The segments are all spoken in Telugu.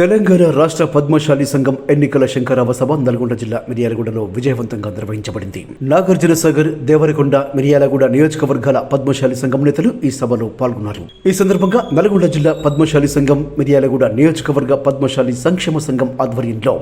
తెలంగాణ రాష్ట్ర పద్మశాలి సంఘం ఎన్నికల శంకరావ సభ నల్గొండ జిల్లా మిర్యాలగూడలో విజయవంతంగా నిర్వహించబడింది. నాగార్జున సాగర్ దేవరకొండ మిర్యాలగూడ నియోజకవర్గాల పద్మశాలి సంఘం నేతలు ఈ సభలో పాల్గొన్నారు. ఈ సందర్భంగా నల్గొండ జిల్లా పద్మశాలి సంఘం మిర్యాలగూడ నియోజకవర్గ పద్మశాలి సంక్షేమ సంఘం ఆధ్వర్యంలో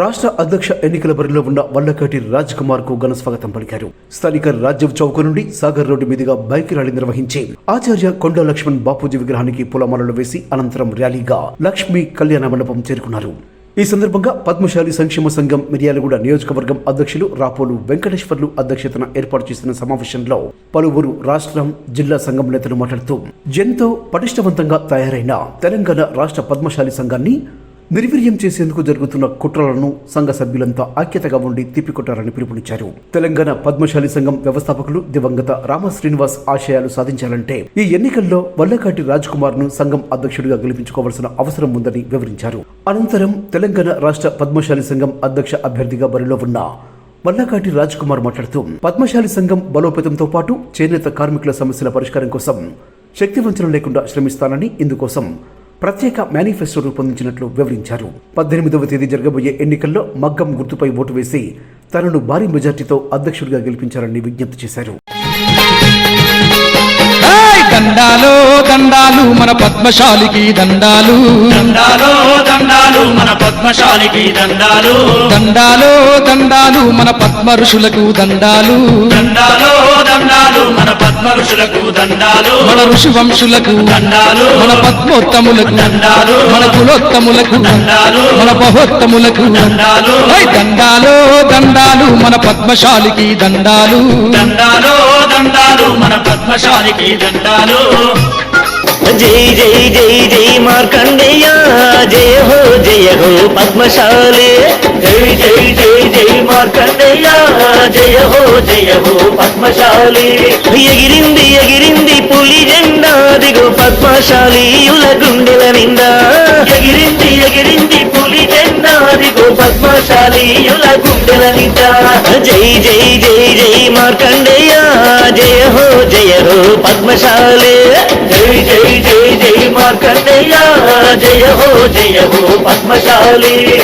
రాష్ట్ర అధ్యక్ష ఎన్నికల బరిలో ఉన్న వల్లకాటి రాజ్ కుమార్కు ఘన స్వాగతం పలికారు. స్థానిక రాజ్యవ్ చౌక్ నుండి సాగర్ రోడ్డు మీదుగా బైక్ ర్యాలీ నిర్వహించి ఆచార్య కొండ లక్ష్మణ్ బాపూజీ విగ్రహానికి పూలమాలలు వేసి అనంతరం ర్యాలీగా లక్ష్మీ కళ్యాణ మండపం చేరుకున్నారు. ఈ సందర్భంగా పద్మశాలి సంక్షేమ సంఘం మిర్యాలగూడ నియోజకవర్గం అధ్యక్షులు రాపోలు వెంకటేశ్వర్లు అధ్యక్షతన ఏర్పాటు చేసిన సమావేశంలో పలువురు రాష్ట్రం జిల్లా సంఘం నేతలు మాట్లాడుతూ ఎంతో పటిష్టవంతంగా తయారైన తెలంగాణ రాష్ట్ర పద్మశాలి సంఘాన్ని నిర్వీర్యం చేసేందుకు జరుగుతున్న కుట్రలను సంఘ సభ్యులంతా ఐక్యతగా ఉండి తిప్పికొట్టారని పిలుపునిచ్చారు. తెలంగాణ పద్మశాలి సంఘం వ్యవస్థాపకులు దివంగత రామ శ్రీనివాస్ ఆశయాలు సాధించాలంటే ఈ ఎన్నికల్లో వల్లకాటి రాజ్ కుమార్ను సంఘం అధ్యక్షుడిగా గెలిపించుకోవాల్సిన అవసరం ఉందని వివరించారు. అనంతరం తెలంగాణ రాష్ట్ర పద్మశాలి సంఘం అధ్యక్ష అభ్యర్థిగా బరిలో ఉన్న వల్లకాటి రాజ్ కుమార్ మాట్లాడుతూ పద్మశాలి సంఘం బలోపేతంతో పాటు చేనేత కార్మికుల సమస్యల పరిష్కారం కోసం శక్తివంచన లేకుండా శ్రమిస్తానని ఇందుకోసం ప్రత్యేక మేనిఫెస్టో రూపొందించినట్లు వివరించారు. పద్దెనిమిదవ తేదీ జరగబోయే ఎన్నికల్లో మగ్గం గుర్తుపై ఓటు వేసి తనను భారీ మెజార్టీతో అధ్యక్షుడిగా గెలిపించారని విజ్ఞప్తి చేశారు. ఏయ్! దండాలో దండాలు మన పద్మశాలికి దండాలు. దండాలో దండాలు మన పద్మశాలికి దండాలు. దండాలో దండాలు మన పద్మ ఋషులకు దండాలు. దండాలో దండాలు మన పద్మ ఋషులకు దండాలు. మన ఋషి వంశులకు దండాలు. మన పద్మోత్తములకు దండాలు. మన కులోత్తములకు దండాలు. మన బహోత్తములకు దండాలు! దండాలో దండాలు మన పద్మశాలికి దండాలు. దండాలో దండాలు మన పద్మశాలికి దండాలు. జై జై జై జై మార్కండేయ జయ హో జయ హో పద్మశాలి. జయ హో జయ హో పద్మశాలి. ఎగిరింది ఎగిరింది పులి జెండా. దిగు పద్మశాలీయుల గుండెల నిండా. ఎగిరింది ఎగిరింది పులి జెండా. దిగు పద్మశాలీయుల గుండెల నిండా. జై జై జై జై మార్కండేయ. జయ హో జయ హో పద్మశాలి. జై జై జై జై మార్కండేయ. జయ హో జయ హో పద్మశాలి.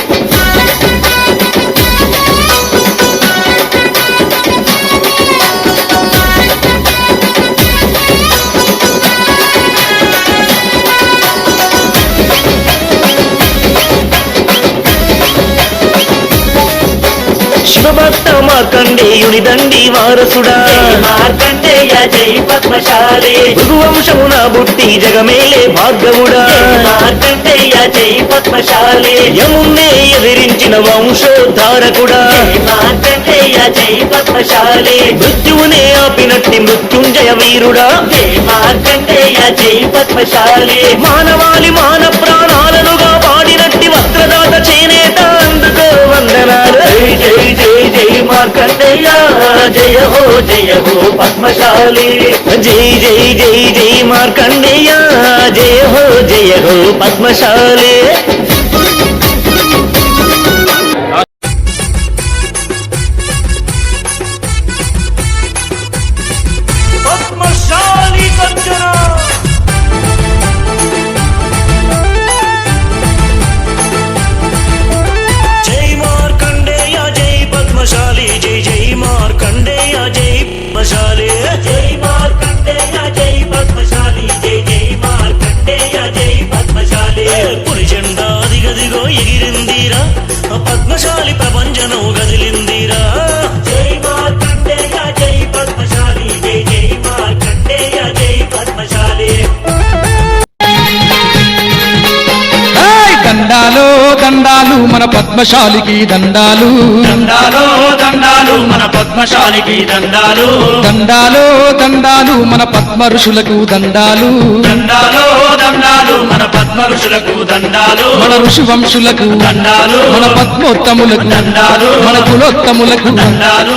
శివభక్త మార్కండేయుని దండి వారసుడా. మార్కండేయ జై పద్మశాలి. భృగువంశమున బుట్టి జగమేలే భార్గవుడా మార్కండేయ జై పద్మశాలి. యమున్నే ఎదిరించిన వంశోద్ధారకుడా. మార్కండేయ జై పద్మశాలి. మృత్యువునే ఆపినట్టి మృత్యుంజయ వీరుడా. మార్కండేయ జై పద్మశాలి. మానవాళి మాన ప్రాణాలనుగా వాడినట్టి వస్త్రదాత చేనేత అందుకో వందనాలు. జై జై జై జై మార్కండేయ జయ హో జయ హో పద్మశాలి జై జై జై జై మార్కండేయ జయ హో జయ హో పద్మశాలి దండాలో మన పద్మశాలికి దండాలు. దండాలో దండాలు మన పద్మశాలికి దండాలు. దండాలో దండాలు మన పద్మ ఋషులకు దండాలు. దండాలో దండాలు మన పద్మ ఋషులకు దండాలు. మన ఋషి వంశులకు దండాలు. మన పద్మోత్తములకు దండాలు. మన కులోత్తములకు దండాలు.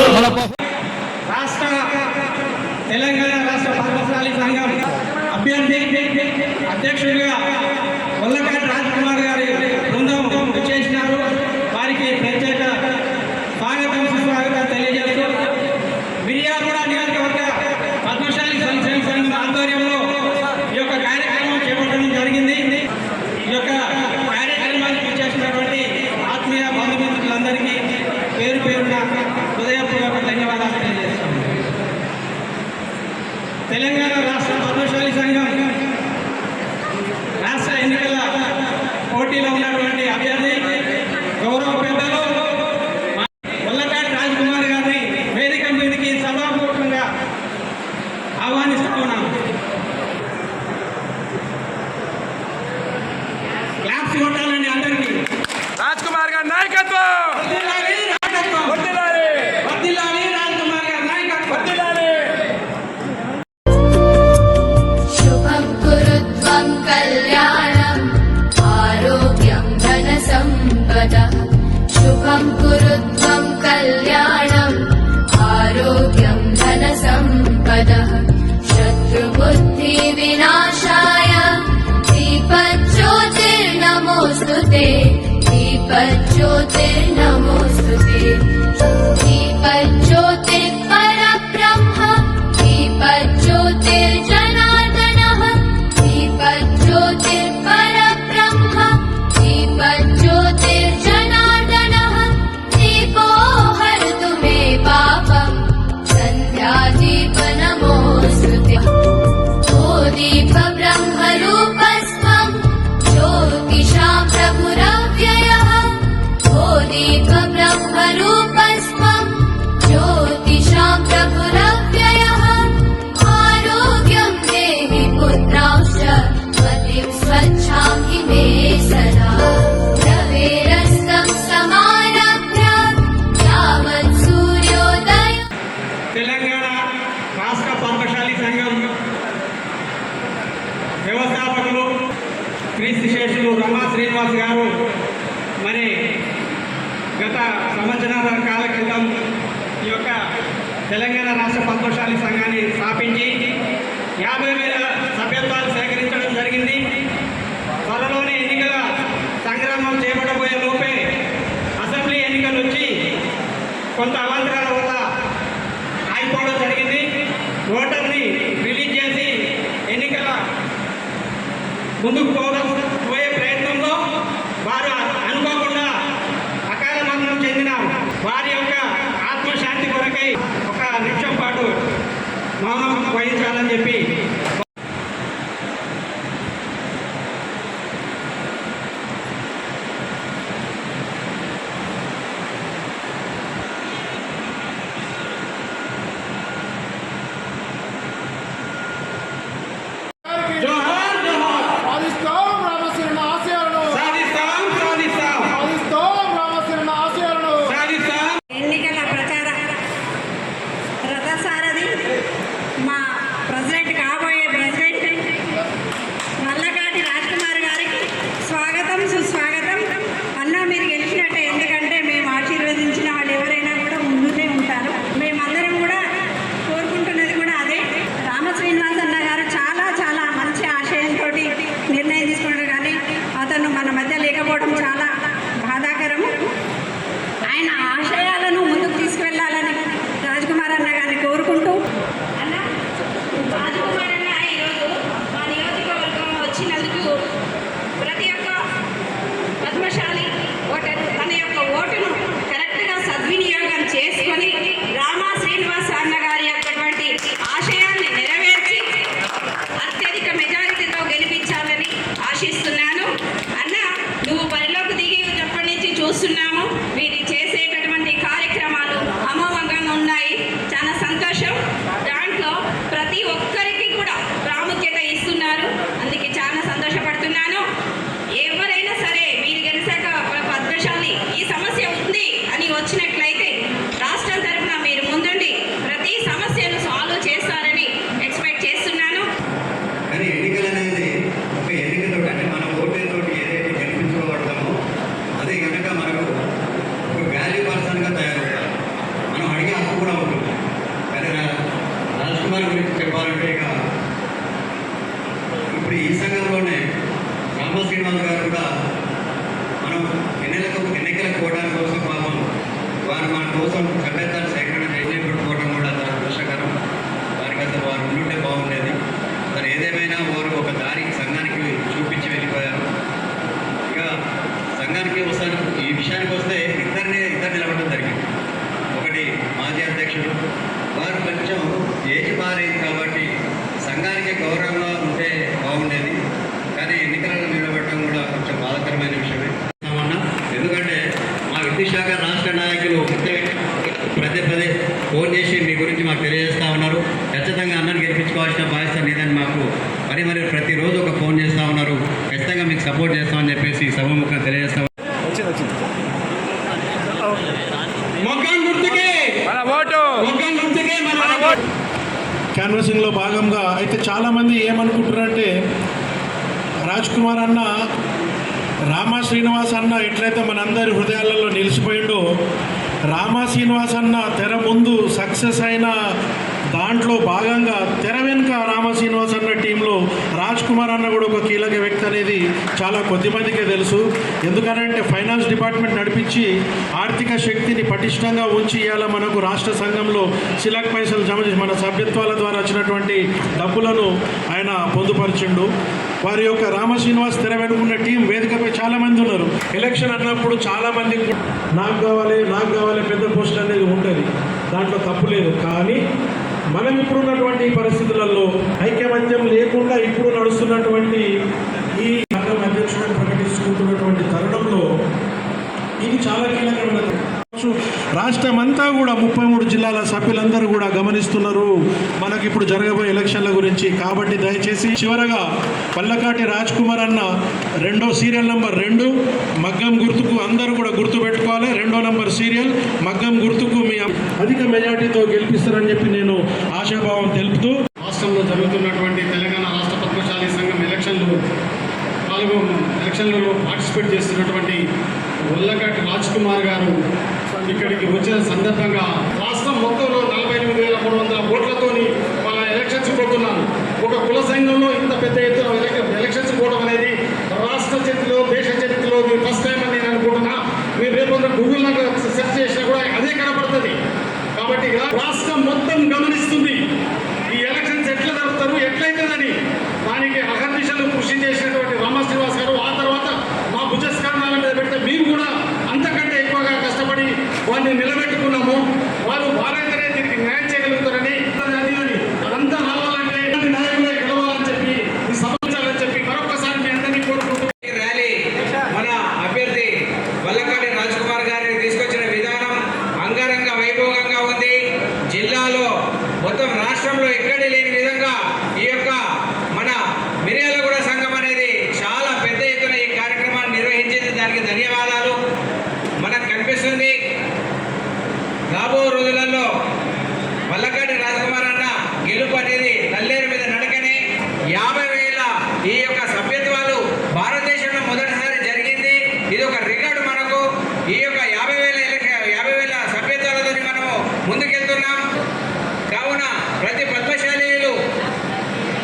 गुरुत्वम् कल्याणम् आरोग्यं धनसम्पदः शत्रुबुद्धिविनाशाय दीपज्योतिर्नमोऽस्तु ते दीपज्योतिर्नमोऽस्तु ते दीपज्यो Pabrahma యాభై వేల సభ్యత్వాలు సేకరించడం జరిగింది. త్వరలోనే ఎన్నికల సంగ్రామం చేపట్టబోయే లోపే అసెంబ్లీ ఎన్నికలు వచ్చి కొంత అవాంతరాల వల్ల ఆగిపోవడం జరిగింది. ఓటర్ని రిలీజ్ చేసి ఎన్నికల ముందుకు అధ్యక్షుడు వారు కొంచెం ఏజ్ మారేది కాబట్టి సంఘానికి గౌరవంగా ఉంటే బాగుండేది. శ్రీనివాస్ అన్న ఎట్లయితే మనందరి హృదయాలలో నిలిచిపోయిండో. రామా శ్రీనివాస్ అన్న తెర ముందు సక్సెస్ అయిన దాంట్లో భాగంగా తెర వెనుక రామా శ్రీనివాస్ అన్న టీంలో రాజ్ కుమార్ అన్న కూడా ఒక కీలక వ్యక్తి అనేది చాలా కొద్ది మందికే తెలుసు. ఎందుకనంటే ఫైనాన్స్ డిపార్ట్మెంట్ నడిపించి ఆర్థిక శక్తిని పటిష్టంగా ఉంచి ఇవాళ మనకు రాష్ట్ర సంఘంలో సిలక్ పైసలు జమ చేసి మన సభ్యత్వాల ద్వారా వచ్చినటువంటి డబ్బులను ఆయన పొందుపరిచిండు. వారి యొక్క రామ శ్రీనివాస్ తెర వెనుకున్న టీం వేదికపై చాలా మంది ఉన్నారు. ఎలక్షన్ అన్నప్పుడు చాలా మంది నాకు కావాలి నాకు కావాలి పెద్ద పోస్ట్ అనేది ఉంటుంది. దాంట్లో తప్పు లేదు. కానీ మనం ఇప్పుడున్నటువంటి పరిస్థితులలో ఐక్యమత్యం లేకుండా ఇప్పుడు నడుస్తున్నటువంటి ఈ సంఘం అధ్యక్షుడిని ప్రకటించుకుంటున్నటువంటి తరుణంలో ఇది చాలా కీలకమైన రాష్ట్రం అంతా కూడా ముప్పై మూడు జిల్లాల సభ్యులందరూ కూడా గమనిస్తున్నారు. మనకి ఇప్పుడు జరగబోయే ఎలక్షన్ల గురించి. కాబట్టి దయచేసి చివరగా పల్లకాటి రాజ్ కుమార్ అన్న రెండో సీరియల్ నంబర్ రెండు మగ్గం గుర్తుకు అందరూ కూడా గుర్తు పెట్టుకోవాలి. రెండో నంబర్ సీరియల్ మగ్గం గుర్తుకు మీ అధిక మెజార్టీతో గెలిపిస్తారని చెప్పి నేను ఆశాభావం తెలుపుతూ రాష్ట్రంలో జరుగుతున్నటువంటి తెలంగాణ రాష్ట్ర పద్మశాలి సంఘం ఎలక్షన్లు పాల్గొ ఎలక్షన్లలో పార్టిసిపేట్ చేస్తున్నటువంటి వల్లకాటి రాజ్ కుమార్ గారు ఇక్కడికి వచ్చిన సందర్భంగా రాష్ట్రం మొత్తంలో నలభై ఎనిమిది వేల మూడు వందల ఓట్లతోని మన ఎలక్షన్స్ పోతున్నాను ఒక కుల సంఘంలో ఇంత పెద్ద ఎత్తున ఎలక్షన్స్ పోవడం అనేది రాష్ట్ర చరిత్రలో దేశ చరిత్రలో మీరు ఫస్ట్ టైం అని నేను అనుకుంటున్నా మీరు రేపు గూగుల్ సెర్చ్ చేసినా కూడా అదే కనబడుతుంది కాబట్టి రాష్ట్రం మొత్తం గమనిస్తుంది ఈ ఎలక్షన్స్ ఎట్లా జరుపుతారు ఎట్లయితుందని దానికి అహర్నిశలు కృషి చేసినటువంటి రామ శ్రీనివాస్ గారు ఆ తర్వాత మా భుజస్కంధాల మీద పెడితే మేము కూడా అంతకంటే ఎక్కువగా కష్టపడి వారిని నిలబెట్టుకున్నాము వారు వారైతేనే దీనికి న్యాయం చేయగలుగుతారని అది అని అదంతా రావాలంటే ఇలాంటి నాయకులే గెలవాలని చెప్పి ఈ సమాచారం చెప్పి మరొకసారి మీ అందరినీ కోరుకుంటూ ఈ ర్యాలీ మన అభ్యర్థి వల్లకాటి రాజ్ కుమార్ గారిని తీసుకొచ్చిన విధానం అంగరంగ వైభవంగా ఉంది జిల్లాలో మొత్తం రాష్ట్రంలో ఎక్కడే లేని విధంగా ఈ యొక్క మన మిర్యాలగూడ సంఘం అనేది చాలా పెద్ద ఎత్తున ఈ కార్యక్రమాన్ని నిర్వహించింది దానికి ధన్యవాదాలు. మనకు కనిపిస్తుంది రాబో రోజులలో వల్లకాడి రాజకుమార్ అన్న గెలుపు అనేది నల్లేరు మీద నడకనే యాభై వేల ఈ యొక్క సభ్యత్వాలు భారతదేశంలో మొదటిసారి జరిగింది ఇది ఒక రికార్డు మనకు ఈ యొక్క యాభై వేల ఎలక- యాభై వేల సభ్యత్వాలతో మనము ముందుకెళ్తున్నాం కావున ప్రతి పద్మశాలీలు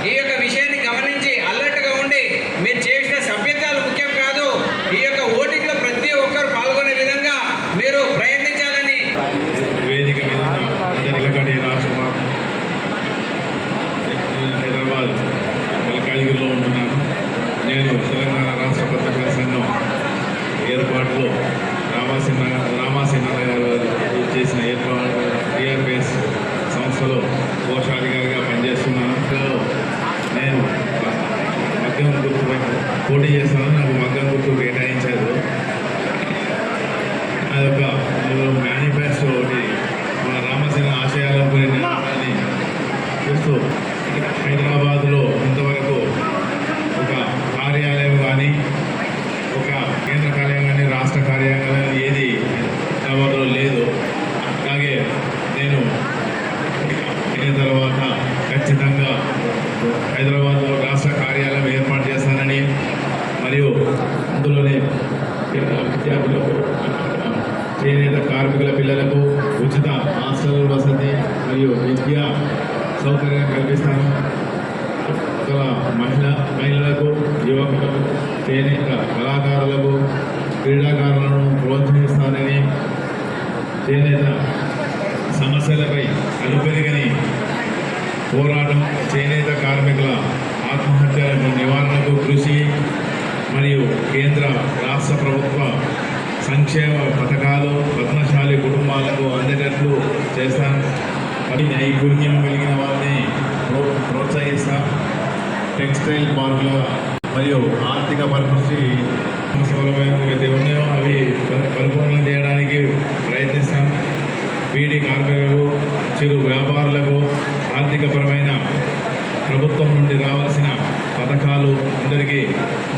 ఈ యొక్క విషయాన్ని గమనించి అలర్ట్గా ఉండి మీరు చేసిన సభ్యత్వాలు ముఖ్యం కాదు ఈ యొక్క ఓటింగ్లో ప్రతి ఒక్కరు పాల్గొనే విధంగా మీరు ప్రయత్నించాలని వేదిక మీద నిలకడి రాజకుమార్ నేను హైదరాబాద్ మల్కాజ్గిరిలో ఉంటున్నాను నేను తెలంగాణ రాష్ట్ర పత్రికా సంఘం ఏర్పాటులో రామాసింహ రామాసింహ గారు చేసిన ఏర్పాటు టీఆర్పిఎస్ సంస్థలో కోశాధికారిగా పనిచేస్తున్నాను నేను మగ్గం గుర్తు పోటీ చేస్తున్నాను నాకు మగ్గం గుర్తు కేటాయించారు అదొక మేనిఫెస్టో ఒకటి మన రామసేన ఆశయాల గురించి చూస్తూ హైదరాబాద్లో ఇంతవరకు ఒక కార్యాలయం కానీ ఒక కేంద్ర కార్యాలయం కానీ రాష్ట్ర కార్యాలయం కానీ ఏది హైదరాబాద్లో లేదు అలాగే నేను అయిన తర్వాత ఖచ్చితంగా హైదరాబాద్లో రాష్ట్ర కార్యాలయం ఏర్పాటు చేస్తానని మరియు అందులోనే విద్యార్థులకు చేనేత కార్మికుల పిల్లలకు ఉచిత హాస్టల్ వసతి మరియు విద్యా సౌకర్యం కల్పిస్తాను. గల మహిళ మహిళలకు యువకులకు చేనేత కళాకారులకు క్రీడాకారులను ప్రోత్సహిస్తానని చేనేత సమస్యలపై అనుపెరిగని పోరాటం చేనేత కార్మికుల ఆత్మహత్యలకు నివారణకు కృషి మరియు కేంద్ర రాష్ట్ర ప్రభుత్వ సంక్షేమ పథకాలు రత్నశాలి కుటుంబాలకు అందేటట్లు చేస్తాం. మరి నైపుణ్యం కలిగిన వారిని ప్రో- ప్రోత్సహిస్తాం. టెక్స్టైల్ పార్కుల మరియు ఆర్థిక పరిస్థితి సౌలభ్యమైతే ఉన్నాయో అవి పరి- పరిపూర్ణం చేయడానికి ప్రయత్నిస్తాం. బీడీ కార్మికులకు చిరు వ్యాపారులకు ఆర్థికపరమైన ప్రభుత్వం అందరికీ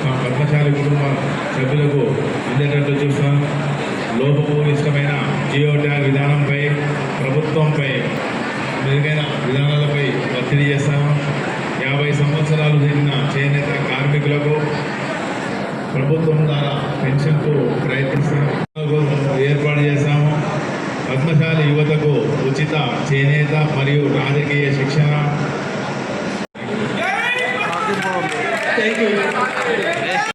మా పద్మశాలి కుటుంబ సభ్యులకు అందేటట్లు చూస్తాం. లోపపూరిష్టమైన జియో ట్యాగ్ విధానంపై ప్రభుత్వంపై మెరుగైన విధానాలపై ఒత్తిడి చేస్తాము. యాభై సంవత్సరాలు జరిగిన చేనేత కార్మికులకు ప్రభుత్వం ద్వారా పెన్షన్కు ప్రయత్నిస్తాం ఏర్పాటు చేశాము పద్మశాలి యువతకు ఉచిత చేనేత మరియు రాజకీయ శిక్షణ. Thank you.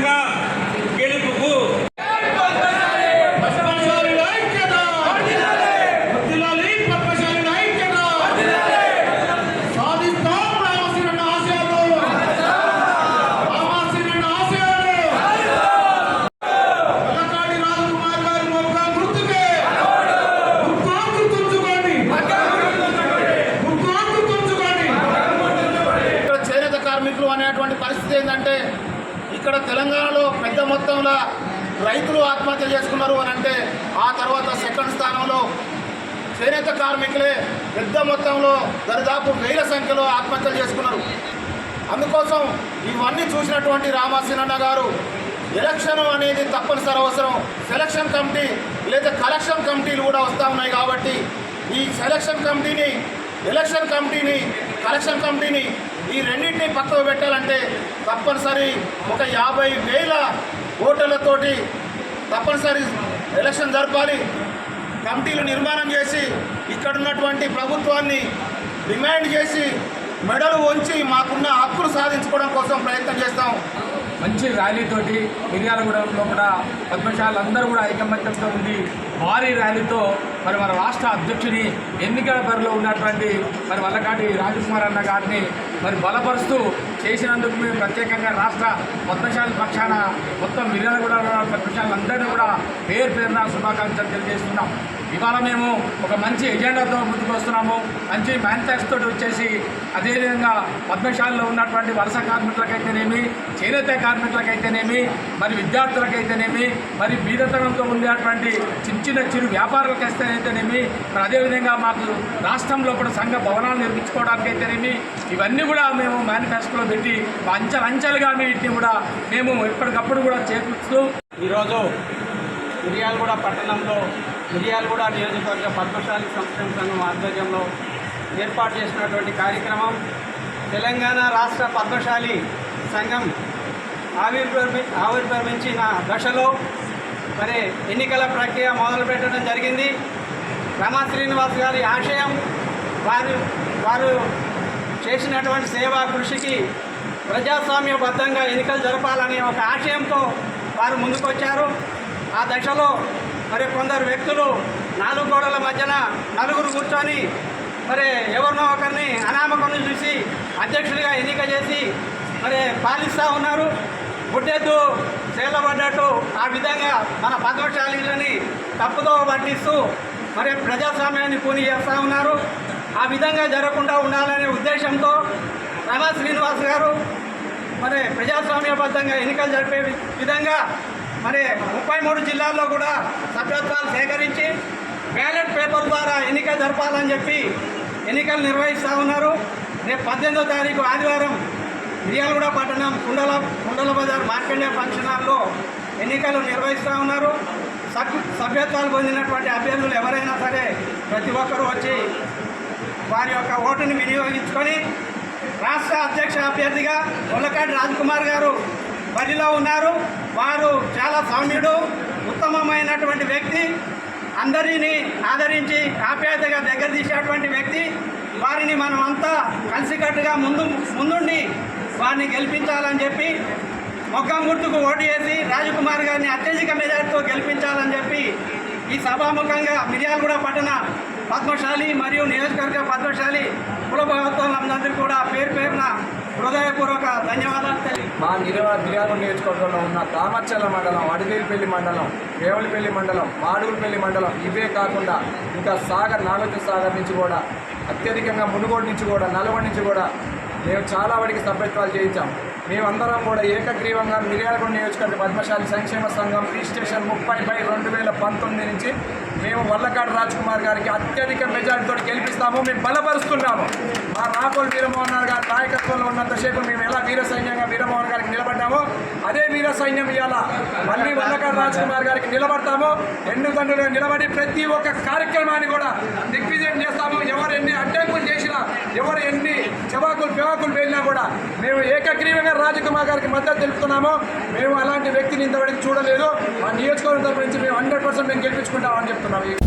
ఏకపక్షంగా ఇవన్నీ చూసినటువంటి రామాసీనన్న గారు ఎలక్షన్ అనేది తప్పనిసరి అవసరం. సెలక్షన్ కమిటీ లేదా కలెక్షన్ కమిటీలు కూడా వస్తూ ఉన్నాయి కాబట్టి ఈ సెలక్షన్ కమిటీని ఎలక్షన్ కమిటీని కలెక్షన్ కమిటీని ఈ రెండింటిని పక్కకు పెట్టాలంటే తప్పనిసరి ఒక యాభై వేల ఓటర్లతోటి తప్పనిసరి ఎలక్షన్ జరపాలి. కమిటీలు నిర్మాణం చేసి ఇక్కడ ఉన్నటువంటి ప్రభుత్వాన్ని డిమాండ్ చేసి మెడలు వంచి మాకున్న హక్కులు సాధించుకోవడం కోసం ప్రయత్నం చేస్తాం. మంచి ర్యాలీతోటి మిర్యాలగూడెంలో కూడా పద్మశాలందరూ కూడా ఐకమత్యంతో ఉండి భారీ ర్యాలీతో మరి మన రాష్ట్ర అధ్యక్షుని ఎన్నికల బరిలో ఉన్నటువంటి మరి వల్లకాటి రాజకుమార్ అన్న గారిని మరి బలపరుస్తూ చేసినందుకు మేము ప్రత్యేకంగా రాష్ట్ర పద్మశాలి పక్షాన మొత్తం మిర్యాలగూడ పద్మశాలందరినీ కూడా పేరు పేరున శుభాకాంక్షలు తెలియజేస్తున్నాం. ఇవాళ మేము ఒక మంచి ఎజెండాతో ముందుకు వస్తున్నాము. మంచి మేనిఫెస్టో వచ్చేసి అదేవిధంగా పద్మశాలలో ఉన్నటువంటి వలస కార్మికులకైతేనేమి చేనేత కార్మికులకైతేనేమి మరి విద్యార్థులకైతేనేమి మరి బీదతనంతో ఉండేటువంటి చిన్న చిన్న చిరు వ్యాపారులకైతేనేమి మరి అదేవిధంగా మాకు రాష్ట్రంలో కూడా సంఘ భవనాలు నిర్మించుకోవడానికైతేనేమి ఇవన్నీ కూడా మేము మేనిఫెస్టోలో పెట్టి అంచెలంచెలుగా వీటిని కూడా మేము ఎప్పటికప్పుడు కూడా చేకూరుస్తూ ఈరోజు మిర్యాలగూడ పట్టణంలో మిర్యాలగూడ నియోజకవర్గ పద్మశాలి సంక్షేమ సంఘం ఆధ్వర్యంలో ఏర్పాటు చేసినటువంటి కార్యక్రమం తెలంగాణ రాష్ట్ర పద్మశాలి సంఘం ఆవిర్భవి ఆవిర్భవించిన దశలో మరి ఎన్నికల ప్రక్రియ మొదలుపెట్టడం జరిగింది. రమా శ్రీనివాస్ గారి ఆశయం వారు వారు చేసినటువంటి సేవా కృషికి ప్రజాస్వామ్యబద్ధంగా ఎన్నికలు జరపాలనే ఒక ఆశయంతో వారు ముందుకొచ్చారు. ఆ దశలో మరి కొందరు వ్యక్తులు నాలుగు గోడల మధ్యన నలుగురు కూర్చొని మరి ఎవరినో ఒకరిని అనామకుని చూసి అధ్యక్షుడిగా ఎన్నిక చేసి మరి పాలిస్తూ ఉన్నారు. గుడ్డెద్దు చేలబడ్డట్టు ఆ విధంగా మన పద్మశాలీలని తప్పుదో పట్టిస్తూ మరి ప్రజాస్వామ్యాన్ని పూని చేస్తూ ఉన్నారు. ఆ విధంగా జరగకుండా ఉండాలనే ఉద్దేశంతో రమా శ్రీనివాస్ గారు మరి ప్రజాస్వామ్యబద్ధంగా ఎన్నికలు జరిపే విధంగా మరి ముప్పై మూడు జిల్లాల్లో కూడా సభ్యత్వాలు సేకరించి బ్యాలెట్ పేపర్ ద్వారా ఎన్నికలు జరపాలని చెప్పి ఎన్నికలు నిర్వహిస్తూ ఉన్నారు. రేపు పద్దెనిమిదో తారీఖు ఆదివారం మిర్యాలగూడ పట్టణం కుండల కుండల బజార్ మార్కండే ఫంక్షన్ హాల్లో ఎన్నికలు నిర్వహిస్తూ ఉన్నారు. సభ్య సభ్యత్వాలు పొందినటువంటి అభ్యర్థులు ఎవరైనా సరే ప్రతి ఒక్కరూ వచ్చి వారి యొక్క ఓటుని వినియోగించుకొని రాష్ట్ర అధ్యక్ష అభ్యర్థిగా ముల్లకాటి రాజ్కుమార్ గారు బరిలో ఉన్నారు. వారు చాలా సౌమ్యుడు ఉత్తమమైనటువంటి వ్యక్తి. అందరినీ ఆదరించి ఆప్యాయతగా దగ్గర తీసేటువంటి వ్యక్తి. వారిని మనం అంతా కలిసికట్టుగా ముందు ముందుండి వారిని గెలిపించాలని చెప్పి మొగ్గం గుర్తుకు ఓటు వేసి రాజకుమార్ గారిని అత్యధిక మెజార్టీతో గెలిపించాలని చెప్పి ఈ సభాముఖంగా మిర్యాలగూడ పట్టణ పద్మశాలి మరియు నియోజకవర్గ పద్మశాలి కుల కూడా పేరు పేరున హృదయపూర్వక ధన్యవాదాలు తెలియ మా నిర్వా మిర్యాల నియోజకవర్గంలో ఉన్న దామర్చల్ల మండలం అడివేలిపల్లి మండలం వేవలపల్లి మండలం మాడుగులపల్లి మండలం ఇవే కాకుండా ఇంకా సాగర్ నాగార్జున సాగర్ నుంచి కూడా అత్యధికంగా మునుగోడు నుంచి కూడా నల్గొండ నుంచి కూడా మేము చాలా వాడికి సభ్యత్వాలు చేయించాం. మేమందరం కూడా ఏకగ్రీవంగా మిర్యాలగూడ నియోజకవర్గ పద్మశాలి సంక్షేమ సంఘం రిజిస్ట్రేషన్ ముప్పై బై రెండు వేల పంతొమ్మిది నుంచి మేము వల్లకాడు రాజ్కుమార్ గారికి అత్యధిక మెజార్టీతో గెలిపిస్తాము. మేము బలపరుస్తున్నాము. మా రాకోల్ వీరమోహన్ గారి నాయకత్వంలో ఉన్నంతసేపు మేము ఎలా వీర సైన్యంగా వీరమోహన్ గారికి నిలబడ్డామో అదే వీర సైన్యం ఇవాళ మళ్ళీ వల్లకాడు రాజ్కుమార్ గారికి నిలబడతాము. ఎన్నికల్లో నిలబడి ప్రతి ఒక్క కార్యక్రమాన్ని కూడా దిగ్విజయం చేస్తాము. ఎవరు ఎన్ని ఎవరు ఎన్ని చెవాకులు పెవాకులు వెళ్ళినా కూడా మేము ఏకగ్రీవంగా రాజకుమార్ గారికి మద్దతు తెలుపుతున్నాము మేము అలాంటి వ్యక్తిని ఇంతవరకు చూడలేదు. మా నియోజకవర్గం తరపు నుంచి మేము హండ్రెడ్ పర్సెంట్ మేము గెలిపించుకుంటామని చెప్తున్నాము